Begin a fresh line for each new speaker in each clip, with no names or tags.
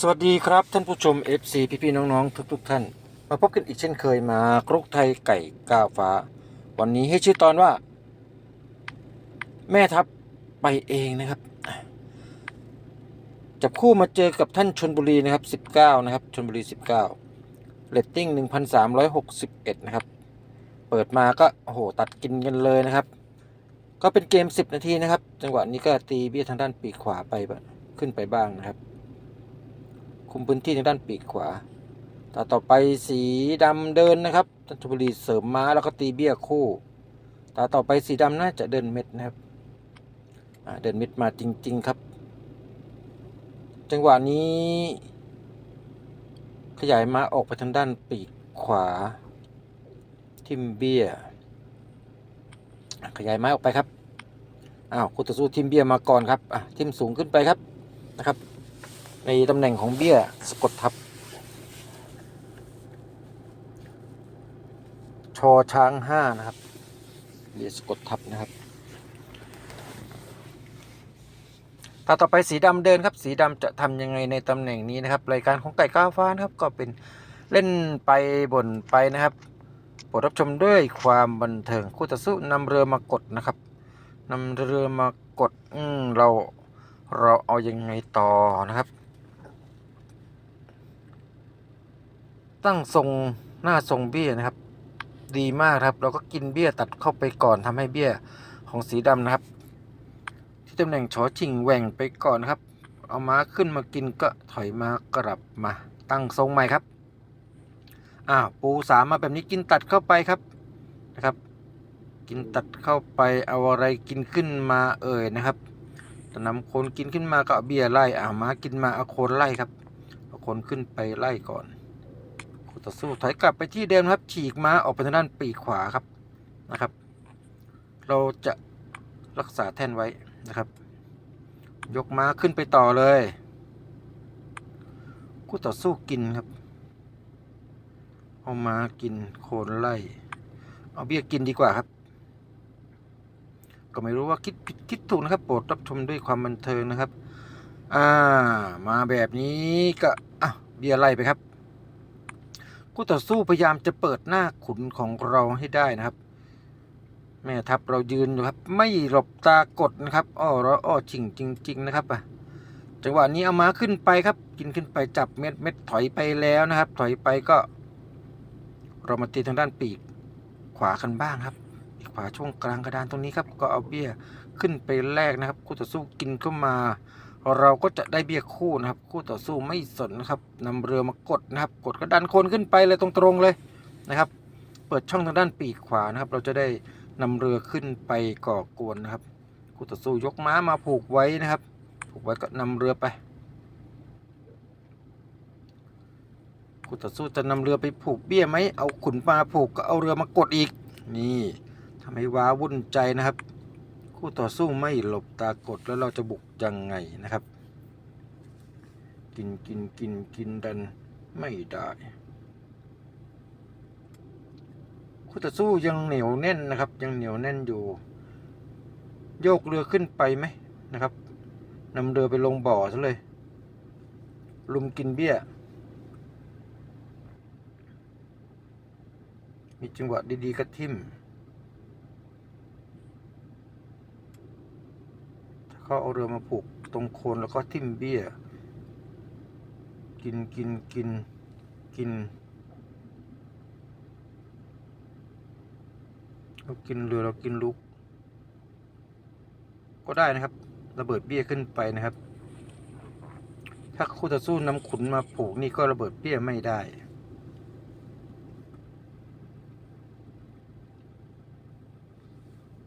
สวัสดีครับท่านผู้ชม FC พี่พี่ๆน้องๆ ทุก ๆ ท่าน มาพบกันอีกเช่นเคยมากรุกไทยไก่ก้าวฟ้า วันนี้ให้ชื่อตอนว่า แม่ทัพไปเองนะครับ จับคู่มาเจอกับท่านชนบุรีนะครับ 19 นะครับชนบุรี 19เรตติ้ง 1,361 นะครับ เปิดมาก็โอ้โหตัดกินกันเลยนะครับ ก็เป็นเกม 10 นาทีนะครับ จังหวะนี้ก็ตีเบี้ยทางด้านปีกขวาไปขึ้นไปบ้างนะครับ คุมพื้นที่ทางด้านปีกขวาตาต่อไปสีดำเดินนะครับจันทบุรีเสริมม้าแล้วก็ตีเบี้ยคู่ตาต่อไปสีดำน่าจะเดินเม็ดนะครับเดินเม็ดมาจริง ๆครับ จังหวะนี้ ขยายม้าออกไปทางด้านปีกขวา ทิมเบี้ย ขยายม้าออกไปครับอ้าวคู่ต่อสู้ทิมเบี้ยมาก่อนครับอะทิมสูงขึ้นไปครับนะครับ ในตำแหน่งของเบี้ยสะกดทับ ชอช้างห้านะครับ เบี้ยสะกดทับนะครับตาต่อไปสีดำเดินครับ สีดำจะทำยังไงในตำแหน่งนี้นะครับ รายการของไก่ก้าวฟ้านะครับ ก็เป็นเล่นไปบ่นไปนะครับโปรดรับชมด้วยความบันเทิงคู่ต่อสู้นำเรือมากดนะครับนำเรือมากดอืเราเราเอายังไงต่อนะครับ ตั้งทรงหน้าทรงเบี้ยนะครับ ดีมากครับ เราก็กินเบี้ยตัดเข้าไปก่อนทำให้เบี้ยของสีดำนะครับ ที่ตำแหน่งชอชิงแหว่งไปก่อนนครับ เอาม้าขึ้นมากินก็ถอยมากลับมา ตั้งทรงใหม่ครับอ้าวปูสามมาแบบนี้กินตัดเข้าไปครับนะครับ กินตัดเข้าไปเอาอะไรกินขึ้นมาเอ่ยนะครับจะนำคนกินขึ้นมาก็เบี้ยไล่อ่าม้ากินมาเอาคนไล่ครับเอาคนขึ้นไปไล่ก่อน คู่ต่อสู้ถอยกลับไปที่เดิมครับ ฉีกม้าออกไปทางด้านปีกขวาครับนะครับ เราจะรักษาแท่นไว้นะครับ ยกม้าขึ้นไปต่อเลย คู่ต่อสู้กินครับ เอาม้ากินโคนไล่เอาเบี้ยกินดีกว่าครับ ก็ไม่รู้ว่าคิดผิดคิดถูกนะครับ โปรดรับชมด้วยความบันเทิงนะครับ อ่า มาแบบนี้ก็อะเบี้ยไล่ไปครับ คู่ต่อสู้พยายามจะเปิดหน้าขุนของเราให้ได้นะครับ แม่ทัพเรายืนอยู่ครับ ไม่หลบตากดนะครับอ้อเราอ้อจริงจริง ๆ นะครับอะจังหวะนี้เอาม้าขึ้นไปครับ กินขึ้นไปจับเม็ดเม็ดถอยไปแล้วนะครับ ถอยไปก็ เรามาตีทางด้านปีกขวากันบ้างครับปีกขวาช่วงกลางกระดานตรงนี้ครับ ก็เอาเบี้ยขึ้นไปแลกนะครับคู่ต่อสู้กินเข้ามา เราก็จะได้เบี้ยคู่นะครับ คู่ต่อสู้ไม่สนนะครับนำเรือมากดนะครับ กดก็ดันโคนขึ้นไปเลยตรงๆเลยนะครับ เปิดช่องทางด้านปีกขวานะครับ เราจะได้นำเรือขึ้นไปก่อกวนนะครับ คู่ต่อสู้ยกม้ามาผูกไว้นะครับ ผูกไว้ก็นำเรือไป คู่ต่อสู้จะนำเรือไปผูกเบี้ยไหมเอาขุนมาผูกก็เอาเรือมากดอีก นี่ทำให้ว้าวุ่นใจนะครับ คู่ต่อสู้ไม่หลบตากดแล้วเราจะบุกยังไงนะครับ กินกินกินกินดันไม่ได้คู่ต่อสู้ยังเหนียวแน่นนะครับ ยังเหนียวแน่นอยู่ โยกเรือขึ้นไปไหมนะครับนำเรือไปลงบ่อซะเลย ลุมกินเบี้ย มีจังหวะดีๆก็ทิ่ม เขาเอาเรือมาผูกตรงโคนแล้วก็ทิ่มเบี้ย กินกินกินกินเรากินเรือเรากินลุก ก็ได้นะครับ ระเบิดเบี้ยขึ้นไปนะครับ ถ้าคู่ต่อสู้นำขุนมาผูกนี่ก็ระเบิดเบี้ยไม่ได้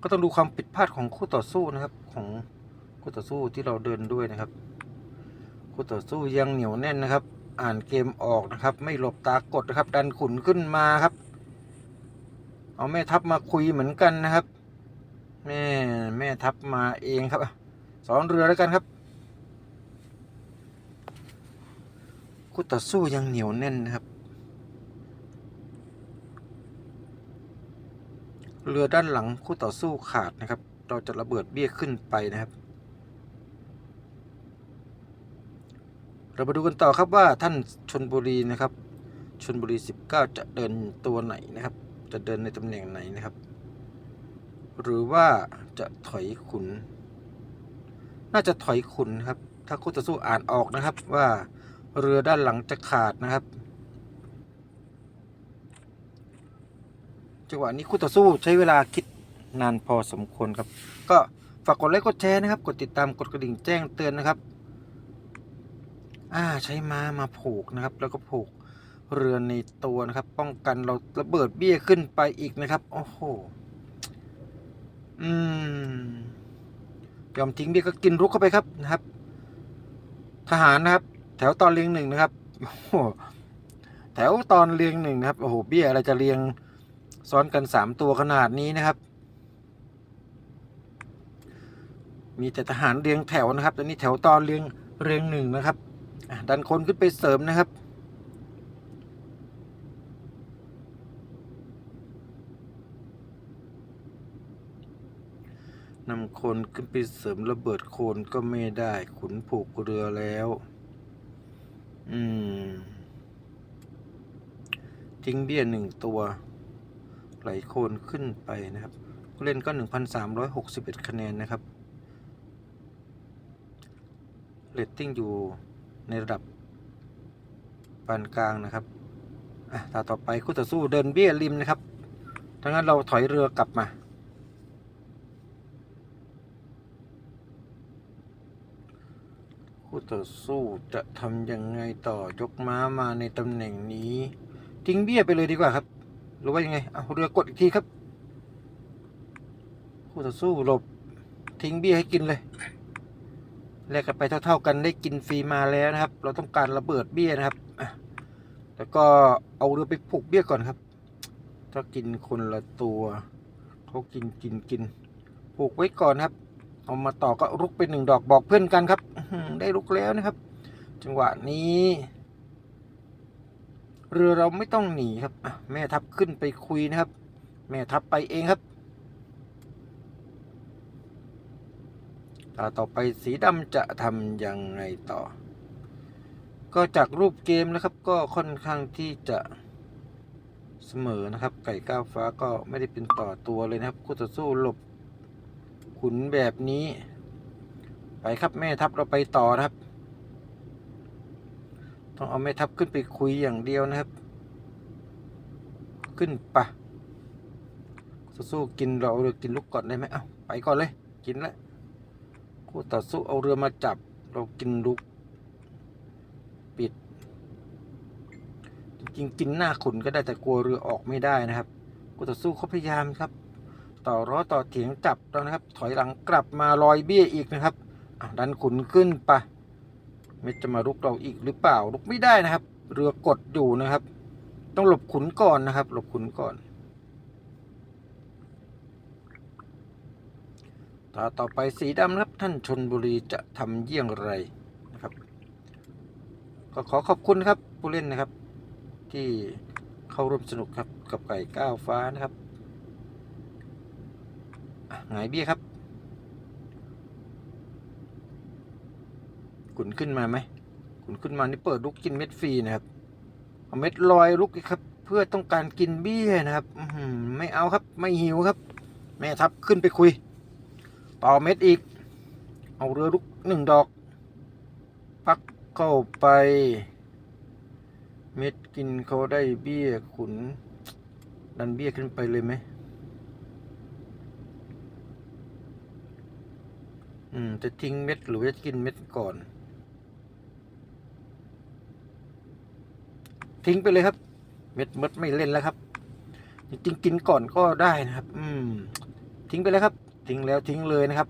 ก็ต้องดูความผิดพลาดของคู่ต่อสู้นะครับของ คู่ต่อสู้ที่เราเดินด้วยนะครับคู่ต่อสู้ยังเหนียวแน่นนะครับ อ่านเกมออกนะครับ ไม่หลบตากดนะครับ ดันขุนขึ้นมาครับ เอาแม่ทัพมาคุยเหมือนกันนะครับ แม่แม่ทัพมาเองครับสอนเรือแล้วกันครับคู่ต่อสู้ยังเหนียวแน่นนะครับ เรือด้านหลังคู่ต่อสู้ขาดนะครับ เราจะระเบิดเบี้ยขึ้นไปนะครับ เรามาดูกันต่อครับว่าท่านชนบุรีนะครับชนบุรี 19 จะเดินตัวไหนนะครับ จะเดินในตำแหน่งไหนนะครับ หรือว่าจะถอยขุน น่าจะถอยขุนครับ ถ้าคู่ต่อสู้อ่านออกนะครับว่าเรือด้านหลังจะขาดนะครับ จังหวะนี้คู่ต่อสู้ใช้เวลาคิดนานพอสมควรครับ ก็ฝากกดไลค์กดแชร์นะครับ กดติดตามกดกระดิ่งแจ้งเตือนนะครับ อ่าใช้ม้ามาผูกนะครับ แล้วก็ผูกเรือในตัวนะครับ ป้องกันเราระเบิดเบี้ยขึ้นไปอีกนะครับ โอ้โห อืม ยอมทิ้งเบี้ยก็กินรุกเข้าไปครับนะครับ ทหารนะครับ แถวตอนเรียงหนึ่งนะครับ โอ้โห แถวตอนเรียงหนึ่งนะครับ โอ้โห เบี้ยอะไรจะเรียงซ้อนกันสามตัวขนาดนี้นะครับ มีแต่ทหารเรียงแถวนะครับ ตอนนี้แถวตอนเรียงเรียงหนึ่งนะครับ ดันคนขึ้นไปเสริมนะครับ นำคนขึ้นไปเสริมระเบิดโคนก็ไม่ได้ ขุนผูกเรือแล้ว อืม ทิ้งเบี้ยหนึ่งตัว ไหลโคนขึ้นไปนะครับผู้เล่นก็ 1,361 คะแนนนะครับเรตติ้งอยู่ ในระดับปานกลางนะครับอะตาต่อไปคู่ต่อสู้เดินเบี้ยริมนะครับดังนั้นเราถอยเรือกลับมา คู่ต่อสู้จะทำยังไงต่อยกม้ามาในตำแหน่งนี้ ทิ้งเบี้ยไปเลยดีกว่าครับ หรือว่ายังไงเอาเรือกดอีกทีครับ คู่ต่อสู้หลบทิ้งเบี้ยให้กินเลย แลกกันไปเท่า ๆกันได้กินฟรีมาแล้วนะครับ เราต้องการระเบิดเบี้ยนะครับแล้วก็เอาเรือไปผูกเบี้ยก่อนครับ ถ้ากินคนละตัวเขากินกินกินผูกไว้ก่อนครับเอามาต่อก็รุกเป็นหนึ่งดอกบอกเพื่อนกันครับได้รุกแล้วนะครับ จังหวะนี้ เรือเราไม่ต้องหนีครับแม่ทัพขึ้นไปคุยนะครับ แม่ทัพไปเองครับ ตาต่อไปสีดำจะทำยังไงต่อ ก็จากรูปเกมนะครับก็ค่อนข้างที่จะเสมอนะครับ ไก่ก้าวฟ้าก็ไม่ได้เป็นต่อตัวเลยนะครับคู่ต่อสู้หลบขุนแบบนี้ ไปครับแม่ทัพเราไปต่อนะครับ ต้องเอาแม่ทัพขึ้นไปคุยอย่างเดียวนะครับ ขึ้นปะสู้กินเราเอาเรือกินลูกก่อนได้ไหมเอาไปก่อนเลย กินแล้ว คู่ต่อสู้เอาเรือมาจับ เรากินลูกปิด จริงกินหน้าขุนก็ได้แต่กลัวเรือออกไม่ได้นะครับคู่ต่อสู้เขาพยายามครับ ต่อร้อต่อเถียงจับแล้วนะครับ ถอยหลังกลับมาลอยเบี้ยอีกนะครับดันขุนขึ้นไปะไม่จะมาลุกเราอีกหรือเปล่าลุกไม่ได้นะครับ เรือกดอยู่นะครับ ต้องหลบขุนก่อนนะครับ หลบขุนก่อน ตาต่อไปสีดำครับท่านชนบุรีจะทำเยี่ยงไรนะครับ ก็ขอขอบคุณครับผู้เล่นนะครับ ที่เข้าร่วมสนุกครับกับไก่ก้าวฟ้านะครับหงายเบี้ยครับขุนขึ้นมาไหมขุนขึ้นมานี่เปิดลูกกินเม็ดฟรีนะครับเอาเม็ดลอยลูกครับ เพื่อต้องการกินเบี้ยนะครับอืไม่เอาครับไม่หิวครับ แม่ทับขึ้นไปคุย ต่อเม็ดอีก เอาเรือลูกหนึ่งดอก ปักเข้าไป เม็ดกินเขาได้เบี้ยขุน ดันเบี้ยขึ้นไปเลยไหมอืม จะทิ้งเม็ดหรือจะกินเม็ดก่อน ทิ้งไปเลยครับ เม็ดมดไม่เล่นแล้วครับ จริงๆกินก่อนก็ได้นะครับ อืม ทิ้งไปเลยครับ ทิ้งแล้วทิ้งเลยนะครับ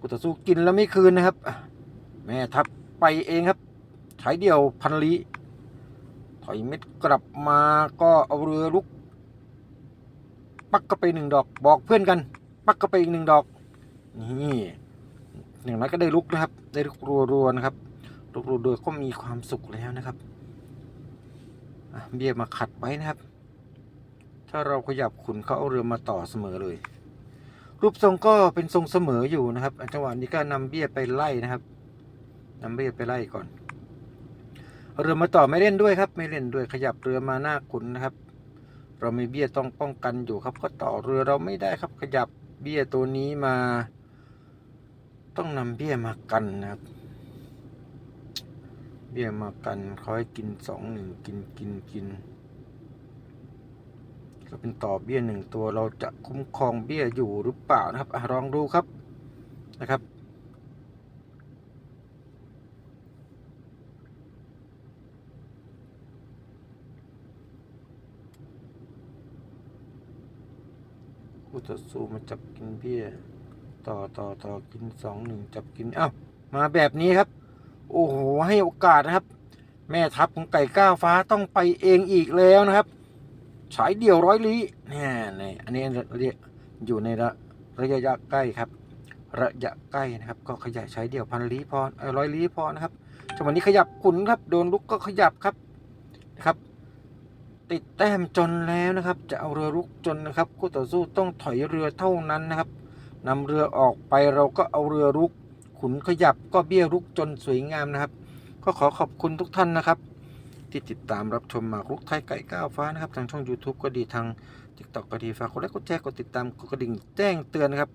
กุตสู้กินแล้วไม่คืนนะครับ แม่ทับไปเองครับใช้เดี่ยวพันลีถอยเม็ดกลับมาก็เอาเรือลุก ปักก็ไปหนึ่งดอกบอกเพื่อนกัน ปักก็ไปอีกหนึ่งดอกนี่อย่างน้อยก็ได้ลุกนะครับ ได้ลุกรัวๆนะครับลุกรัวๆก็มีความสุขแล้วนะครับเบียมาขัดไว้นะครับ ถ้าเราขยับขุนเขาเอาเรือมาต่อเสมอเลย รูปทรงก็เป็นทรงเสมออยู่นะครับจังหวะนี้ก็นำเบี้ยไปไล่นะครับนำเบี้ยไปไล่ก่อน เรือมาต่อไม่เล่นด้วยครับ ไม่เล่นด้วยขยับเรือมาหน้าขุนนะครับ เรามีเบี้ยต้องป้องกันอยู่ครับ ก็ต่อเรือเราไม่ได้ครับ ขยับเบี้ยตัวนี้มา ต้องนำเบี้ยมากันนะครับ เบี้ยมากันเขาให้กินสองหนึ่งกินกินกินก็ เป็นต่อเบี้ยหนึ่งตัวเราจะคุ้มครองเบี้ยอยู่หรือเปล่านะครับอลองดูครับนะครับคู่ต่อสู้มาจับกินเบี้ย ต่อต่อต่อกินสองหนึ่งจับกินอ้าวมาแบบนี้ครับ โอ้โหให้โอกาสนะครับ แม่ทัพของไก่ก้าวฟ้าต้องไปเองอีกแล้วนะครับ ฉายเดี่ยวร้อยลี้นี่นี่อันนี้เรียกอยู่ในระระยะใกล้ครับ ระยะใกล้นะครับ ก็ขยายใช้เดี่ยวพันลี้พอร้อยลี้พอนะครับจังหวะนี้ขยับขุนครับ โดนลุกก็ขยับครับนะครับ ติดแต้มจนแล้วนะครับ จะเอาเรือรุกจนนะครับคู่ต่อสู้ต้องถอยเรือเท่านั้นนะครับนำเรือออกไปเราก็เอาเรือรุก ขุนขยับก็เบี้ยรุกจนสวยงามนะครับ ก็ขอขอบคุณทุกท่านนะครับ ที่ติดตามรับชมมากรุกไทยไก่ก้าวฟ้านะครับทางช่อง YouTube ก็ดีทาง TikTok ก็ดีฝากกดไลค์กดแชร์กดติดตามกดกระดิ่งแจ้งเตือนนะครับ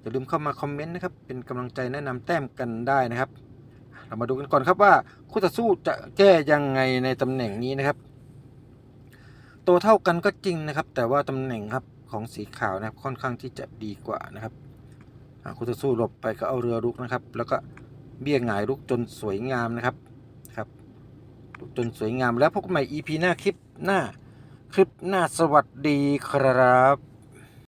อย่าลืมเข้ามาคอมเมนต์นะครับเป็นกำลังใจแนะนำแต้มกันได้นะครับ เรามาดูกันก่อนครับว่าคู่ต่อสู้จะแก้ยังไงในตำแหน่งนี้นะครับ ตัวเท่ากันก็จริงนะครับ แต่ว่าตำแหน่งครับของสีขาวนะครับค่อนข้างที่จะดีกว่านะครับคู่ต่อสู้หลบไปก็เอาเรือรุกนะครับ แล้วก็เบี้ยงหงายรุกจนสวยงามนะครับ จนสวยงามแล้วพบกันใหม่ EP หน้าคลิปหน้า คลิปหน้าสวัสดีครับ